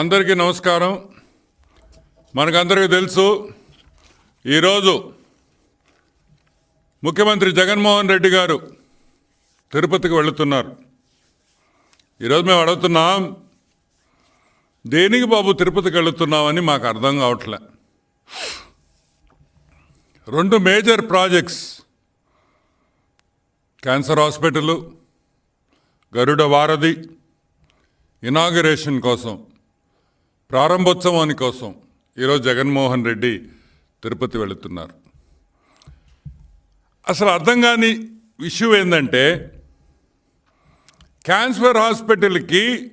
అందరికీ నమస్కారం. మనకందరికీ తెలుసు ఈరోజు ముఖ్యమంత్రి జగన్మోహన్ రెడ్డి గారు తిరుపతికి వెళుతున్నారు. ఈరోజు మేము అడుగుతున్నాం దేనికి బాబు తిరుపతికి వెళుతున్నామని మాకు అర్థం కావట్లే. రెండు major projects cancer hospital Garuda Varadhi inauguration కోసం. ప్రారంభోత్సవాని కోసం ఈరోజు జగన్మోహన్ రెడ్డి తిరుపతి వెళుతున్నారు. అసలు అర్థం కాని విషయం ఏంటంటే క్యాన్సర్ హాస్పిటల్కి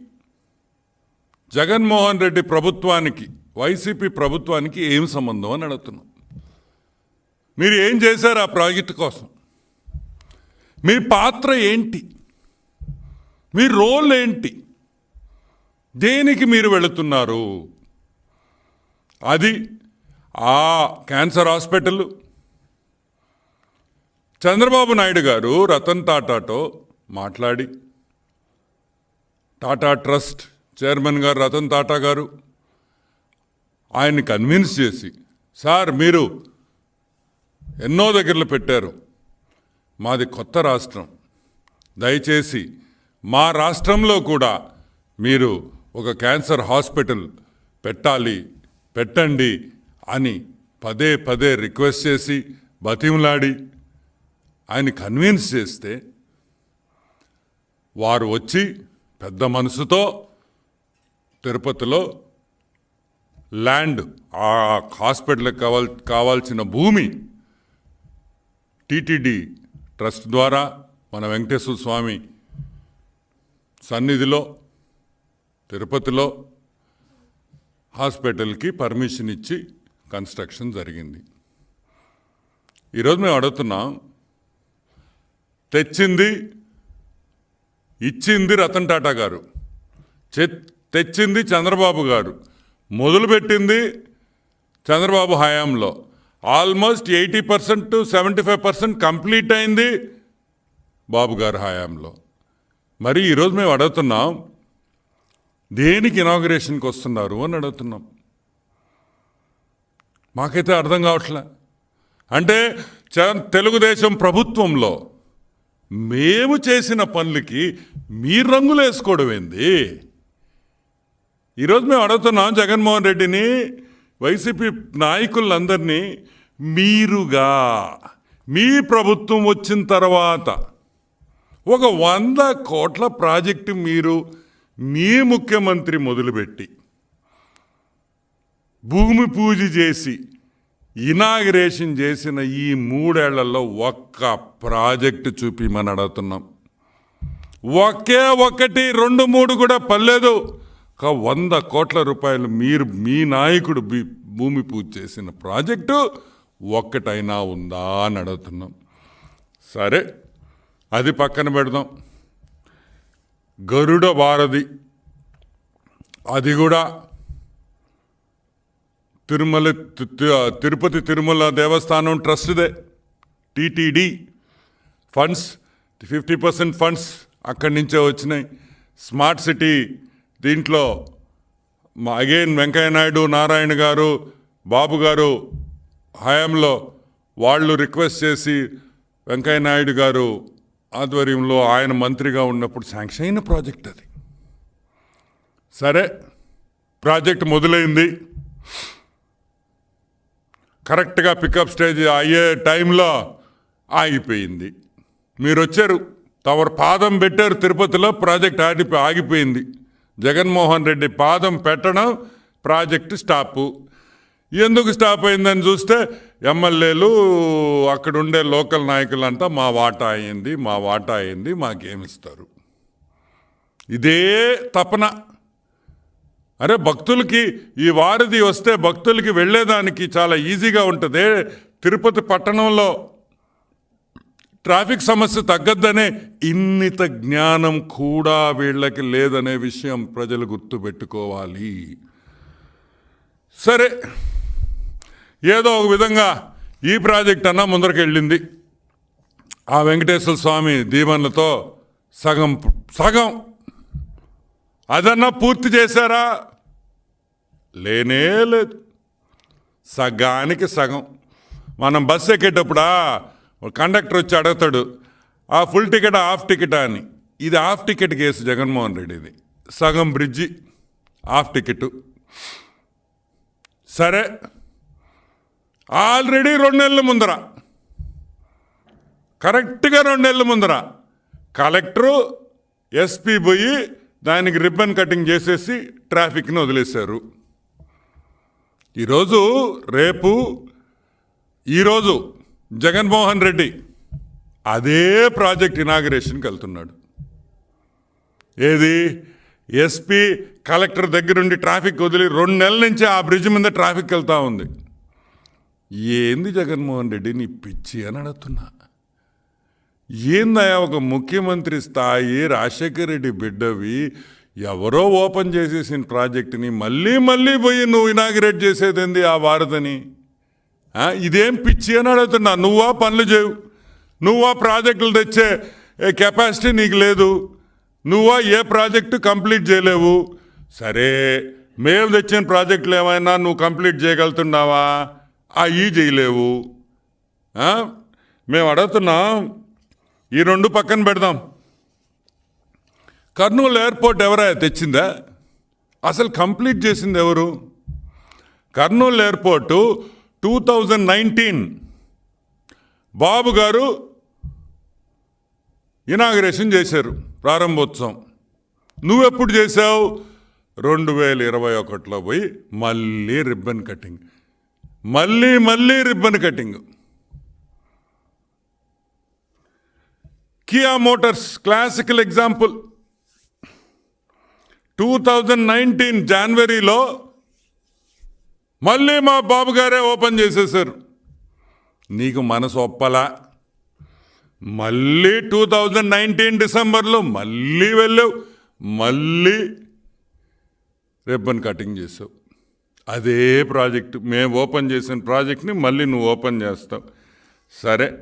జగన్మోహన్ రెడ్డి ప్రభుత్వానికి వైసీపీ ప్రభుత్వానికి ఏం సంబంధం అని అడుగుతున్నాం. మీరు ఏం చేశారు ఆ ప్రాజెక్టు కోసం? మీ పాత్ర ఏంటి? మీ రోల్ ఏంటి? దేనికి మీరు వెళుతున్నారు? అది ఆ క్యాన్సర్ హాస్పిటల్. చంద్రబాబు నాయుడు గారు రతన్ టాటాతో మాట్లాడి టాటా ట్రస్ట్ చైర్మన్ గారు రతన్ టాటా గారు ఆయన్ని కన్విన్స్ చేసి సార్ మీరు ఎన్నో దగ్గరలో పెట్టారు. మాది కొత్త రాష్ట్రం. దయచేసి మా రాష్ట్రంలో కూడా మీరు ఒక క్యాన్సర్ హాస్పిటల్ పెట్టాలి పెట్టండి అని పదే పదే రిక్వెస్ట్ చేసి బతిమలాడి ఆయన కన్విన్స్ చేస్తే వారు వచ్చి పెద్ద మనసుతో తిరుపతిలో ల్యాండ్ ఆ హాస్పిటల్కి కావాల్ కావాల్సిన భూమి టీటీడీ ట్రస్ట్ ద్వారా మన వెంకటేశ్వర స్వామి సన్నిధిలో తిరుపతిలో హాస్పిటల్కి పర్మిషన్ ఇచ్చి కన్స్ట్రక్షన్ జరిగింది. ఈరోజు మేము అడుగుతున్నాం తెచ్చింది ఇచ్చింది రతన్ టాటా గారు చె- తెచ్చింది చంద్రబాబు గారు మొదలుపెట్టింది చంద్రబాబు హయాంలో. Almost eighty percent to seventy five percent complete అయింది బాబు గారి హయాంలో. మరి ఈరోజు మేము అడుగుతున్నాం దేనికి ఇనాగరేషన్కి వస్తున్నారు అని అడుగుతున్నాం. మాకైతే అర్థం కావట్లే. అంటే చ- తెలుగుదేశం ప్రభుత్వంలో మేము చేసిన పనులకి మీ రంగులు వేసుకోవడం ఏంది? ఈరోజు మేము అడుగుతున్నాం జగన్మోహన్ రెడ్డిని వైసీపీ నాయకులందరినీ మీరుగా మీ ప్రభుత్వం వచ్చిన తర్వాత ఒక వంద కోట్ల ప్రాజెక్టు మీరు మీ ముఖ్యమంత్రి మొదలుపెట్టి భూమి పూజ చేసి ఇనాగరేషన్ చేసిన ఈ మూడేళ్ళలో ఒక్క ప్రాజెక్టు చూపిమని అడుగుతున్నాం. ఒకే ఒకటి రెండు మూడు కూడా పర్లేదు. ఒక వంద కోట్ల రూపాయలు మీరు మీ నాయకుడు భూమి పూజ చేసిన ప్రాజెక్టు ఒక్కటైనా ఉందా అని అడుగుతున్నాం. సరే అది పక్కన పెడదాం. గరుడ వారధి అది కూడా Tirumala Tirupati Tirumala Devasthanam ట్రస్ట్దే. TTD funds fifty percent funds అక్కడి నుంచే వచ్చినాయి. స్మార్ట్ సిటీ దీంట్లో అగైన్ వెంకయ్య నాయుడు నారాయణ గారు బాబు గారు హయాంలో వాళ్ళు రిక్వెస్ట్ చేసి వెంకయ్య నాయుడు గారు ఆధ్వర్యంలో ఆయన మంత్రిగా ఉన్నప్పుడు శాంక్షన్ అయిన ప్రాజెక్ట్ అది. సరే ప్రాజెక్ట్ మొదలైంది. కరెక్ట్గా పికప్ స్టేజ్ అయ్యే టైంలో ఆగిపోయింది. మీరు వచ్చారు తమరు పాదం పెట్టారు తిరుపతిలో ప్రాజెక్ట్ ఆగిపో ఆగిపోయింది. జగన్మోహన్ రెడ్డి పాదం పెట్టడం ప్రాజెక్టు స్టాపు. ఎందుకు స్టాప్ అయిందని చూస్తే ఎమ్మెల్యేలు అక్కడ ఉండే లోకల్ నాయకులంతా మా వాటా అయింది మా వాటా అయింది మాకేమిస్తారు ఇదే తపన. అరే భక్తులకి ఈ వారధి వస్తే భక్తులకి వెళ్ళేదానికి చాలా ఈజీగా ఉంటుంది. తిరుపతి పట్టణంలో ట్రాఫిక్ సమస్య తగ్గద్దనే ఇన్నిత జ్ఞానం కూడా వీళ్ళకి లేదనే విషయం ప్రజలు గుర్తుపెట్టుకోవాలి. సరే ఏదో ఒక విధంగా ఈ ప్రాజెక్ట్ అన్నా ముందరకెళ్ళింది. ఆ వెంకటేశ్వర స్వామి దీవెనలతో సగం సగం. అదన్నా పూర్తి చేశారా? లేనే లేదు. సగానికి సగం. మనం బస్సు ఎక్కేటప్పుడా కండక్టర్ వచ్చి అడుగుతాడు ఆ ఫుల్ టికెట్ హాఫ్ టికెటా అని. ఇది హాఫ్ టికెట్ కేసు జగన్మోహన్ రెడ్డిది. సగం బ్రిడ్జి హాఫ్ టికెట్. సరే. ఆల్రెడీ రెండు నెలల ముందర. కరెక్ట్గా రెండు నెలల ముందర. కలెక్టరు ఎస్పీ పోయి దానికి రిబ్బన్ కటింగ్ చేసేసి ట్రాఫిక్ని వదిలేశారు. ఈరోజు రేపు ఈరోజు జగన్మోహన్ రెడ్డి అదే ప్రాజెక్ట్ ఇనాగరేషన్కి వెళ్తున్నాడు. ఏది? ఎస్పీ కలెక్టర్ దగ్గరుండి ట్రాఫిక్ వదిలి రెండు నెలల నుంచి ఆ బ్రిడ్జ్ మీద ట్రాఫిక్ వెళ్తూ ఉంది. ఏంది జగన్మోహన్ రెడ్డి నీ పిచ్చి అని అడుగుతున్నా? ఏందయా ఒక ముఖ్యమంత్రి స్థాయి రాజశేఖర రెడ్డి బిడ్డవి ఎవరో ఓపెన్ చేసేసిన ప్రాజెక్టుని మళ్ళీ మళ్ళీ పోయి నువ్వు ఇనాగ్రేట్ చేసేదేంది ఆ వారదని ఇదేం పిచ్చి అని అడుగుతున్నా? నువ్వా పనులు చేయవు నువ్వా ప్రాజెక్టులు తెచ్చే కెపాసిటీ నీకు లేదు. నువ్వా ఏ ప్రాజెక్టు కంప్లీట్ చేయలేవు. సరే మేము తెచ్చిన ప్రాజెక్టులు ఏమైనా నువ్వు కంప్లీట్ చేయగలుగుతున్నావా? ఈ చేయలేవు మేము అడుగుతున్నాం ఈ రెండు పక్కన పెడదాం. కర్నూలు ఎయిర్పోర్ట్ ఎవరా తెచ్చిందా? అసలు కంప్లీట్ చేసింది ఎవరు? Kurnool airport two thousand nineteen. Babu గారు ఇనాగరేషన్ చేశారు ప్రారంభోత్సవం. నువ్వెప్పుడు చేసావు రెండు వేల ఇరవై ఒకటిలో పోయి మళ్ళీ రిబ్బన్ కటింగ్. మళ్ళీ మళ్ళీ ribbon cutting. Kia Motors classical example two thousand nineteen జనవరిలో మళ్ళీ మా బాబు గారే ఓపెన్ చేసేసారు. నీకు మనసు ఒప్పలా? మళ్ళీ టూ థౌజండ్ నైన్టీన్ డిసెంబర్లో మళ్ళీ వెళ్ళావు. మళ్ళీ రిబ్బన్ కటింగ్ చేసావు. అదే ప్రాజెక్ట్. మేము ఓపెన్ చేసిన ప్రాజెక్ట్ని మళ్ళీ నువ్వు ఓపెన్ చేస్తావు. సరే.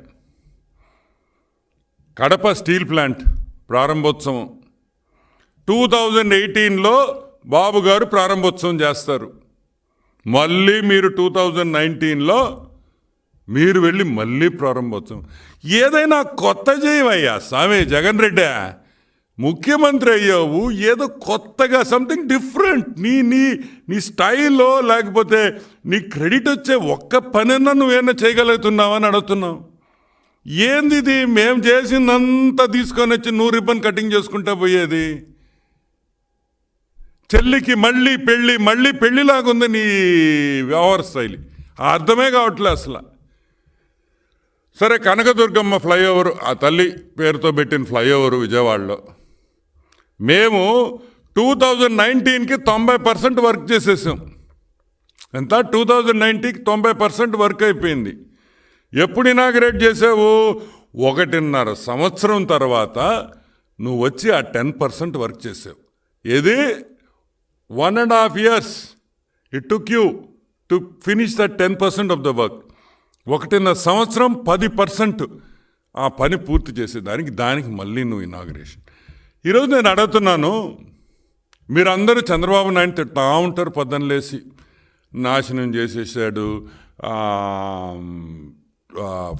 కడప స్టీల్ ప్లాంట్ ప్రారంభోత్సవం. టూ థౌజండ్ ఎయిటీన్లో బాబు గారు ప్రారంభోత్సవం చేస్తారు. మళ్ళీ మీరు టూ థౌజండ్ నైన్టీన్లో మీరు వెళ్ళి మళ్ళీ ప్రారంభోత్సవం. ఏదైనా కొత్త చేయవయ్యా స్వామి జగన్ రెడ్డి. ముఖ్యమంత్రి అయ్యావు ఏదో కొత్తగా సంథింగ్ డిఫరెంట్ నీ నీ నీ స్టైల్లో లేకపోతే నీ క్రెడిట్ వచ్చే ఒక్క పనైనా నువ్వేనా చేయగలుగుతున్నావా అని అడుగుతున్నావు ఏంది ఇది? మేము చేసిందంతా తీసుకొని వచ్చి నువ్వు రిబ్బన్ కటింగ్ చేసుకుంటా పోయేది. చెల్లికి మళ్ళీ పెళ్ళి మళ్ళీ పెళ్ళిలాగా ఉంది నీ వ్యవహార శైలి. అర్థమే కావట్లే అసలు. సరే కనకదుర్గమ్మ ఫ్లైఓవర్ ఆ తల్లి పేరుతో పెట్టిన ఫ్లైఓవర్ విజయవాడలో. మేము టూ థౌజండ్ నైన్టీన్కి తొంభై పర్సెంట్ వర్క్ చేసేసాం. ఎంత? టూ థౌజండ్ నైన్టీకి తొంభై పర్సెంట్ వర్క్ అయిపోయింది. ఎప్పుడు ఇనాగ్రేట్ చేసావు? ఒకటిన్నర సంవత్సరం తర్వాత నువ్వు వచ్చి ఆ టెన్ పర్సెంట్ వర్క్ చేసావు. ఇది one and half years it took you to finish the ten percent of the work ఒకటిన్నర సంవత్సరం పది పర్సెంట్ ఆ పని పూర్తి చేసేదానికి దానికి మళ్ళీ నువ్వు ఇనాగ్రేషన్. ఈరోజు నేను అడుగుతున్నాను మీరందరూ చంద్రబాబు నాయుడు తిట్టా ఉంటారు పొద్దున్న లేచి నాశనం చేసేసాడు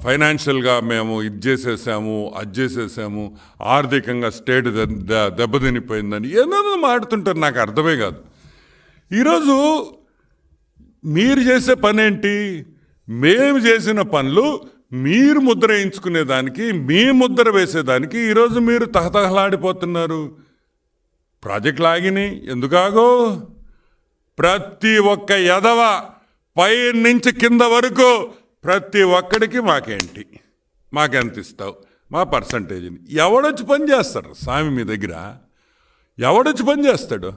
ఫైనాన్షియల్గా మేము ఇది చేసేసాము అది చేసేసాము ఆర్థికంగా స్టేట్ దె- దెబ్బతినిపోయిందని ఏదో మాడుతుంటారు నాకు అర్థమే కాదు. ఈరోజు మీరు చేసే పని ఏంటి మేము చేసిన పనులు మీరు ముద్ర వేయించుకునేదానికి మీ ముద్ర వేసేదానికి ఈరోజు మీరు తహతహలాడిపోతున్నారు. ప్రాజెక్ట్ లాగిని ఎందుకాగో? ప్రతి ఒక్క ఎదవ పై నుంచి కింద వరకు ప్రతి ఒక్కడికి మాకేంటి? మాకెంత ఇస్తావు? మా పర్సంటేజ్ని. ఎవడొచ్చి పని చేస్తారు? స్వామి మీ దగ్గర? ఎవడొచ్చి పని చేస్తాడు?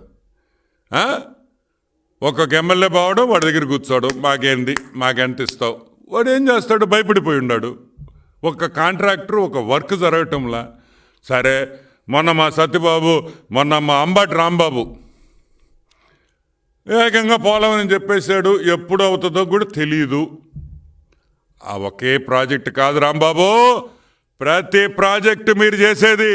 ఒక్కొక్క ఎమ్మెల్యే బావడం వాడి దగ్గర కూర్చోవడం మాకేంది మాకెంత ఇస్తావు? వాడు ఏం చేస్తాడు? భయపడిపోయి ఉన్నాడు ఒక కాంట్రాక్టర్ ఒక వర్క్ జరగటంలా. సరే మొన్న మా సత్యబాబు మొన్న మా అంబటి రాంబాబు ఏకంగా పోలమని చెప్పేశాడు. ఎప్పుడు అవుతుందో కూడా తెలియదు ఆ ఒకే ప్రాజెక్ట్ కాదు రాంబాబు. ప్రతి ప్రాజెక్ట్ మీరు చేసేది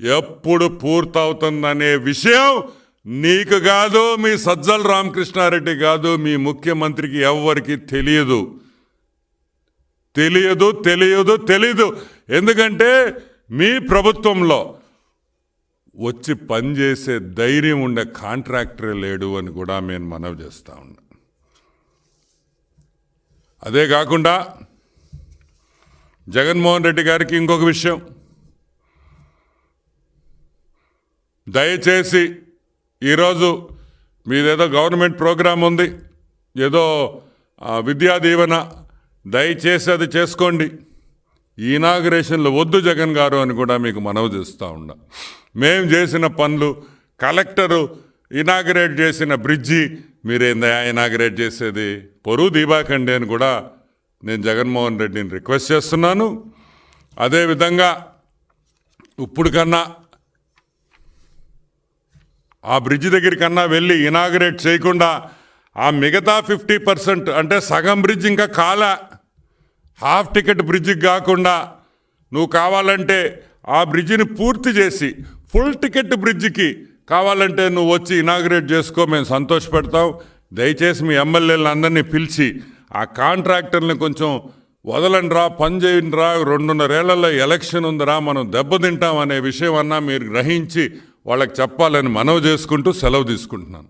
ఎప్పుడు పూర్తవుతుందనే విషయం నీకు కాదు మీ సజ్జల రామకృష్ణారెడ్డి కాదు మీ ముఖ్యమంత్రికి ఎవరికి తెలియదు తెలియదు తెలియదు తెలియదు ఎందుకంటే మీ ప్రభుత్వంలో వచ్చి పనిచేసే ధైర్యం ఉండే కాంట్రాక్టర్ లేడు అని కూడా నేను మనవి చేస్తా ఉన్నా. అదే కాకుండా జగన్మోహన్ రెడ్డి గారికి ఇంకొక విషయం. దయచేసి ఈరోజు మీదేదో గవర్నమెంట్ ప్రోగ్రాం ఉంది. ఏదో విద్యా దీవెన దయచేసి అది చేసుకోండి. ఈ ఇనాగరేషన్లు వద్దు జగన్ గారు అని కూడా మీకు మనవి చేస్తూ ఉన్నా. మేము చేసిన పనులు కలెక్టరు ఇనాగరేట్ చేసిన బ్రిడ్జి మీరేందా ఇనాగరేట్ చేసేది? పొరుగు దీబాకండి అని కూడా నేను జగన్మోహన్ రెడ్డిని రిక్వెస్ట్ చేస్తున్నాను. అదేవిధంగా ఇప్పుడు కన్నా ఆ బ్రిడ్జ్ దగ్గర కన్నా వెళ్ళి ఇనాగరేట్ చేయకుండా ఆ మిగతా ఫిఫ్టీ పర్సెంట్ అంటే సగం బ్రిడ్జ్ ఇంకా కాలా హాఫ్ టికెట్ బ్రిడ్జికి కాకుండా నువ్వు కావాలంటే ఆ బ్రిడ్జిని పూర్తి చేసి ఫుల్ టికెట్ బ్రిడ్జికి కావాలంటే నువ్వు వచ్చి ఇనాగ్రేట్ చేసుకో మేము సంతోషపెడతాం. దయచేసి మీ ఎమ్మెల్యేలను అందరినీ పిలిచి ఆ కాంట్రాక్టర్ని కొంచెం వదలండి రా పని చేయండి రా రెండున్నరేళ్ళలో ఎలక్షన్ ఉందిరా మనం దెబ్బతింటాం అనే విషయం అన్నా మీరు గ్రహించి వాళ్ళకి చెప్పాలని మనవి చేసుకుంటూ సెలవు తీసుకుంటున్నాను.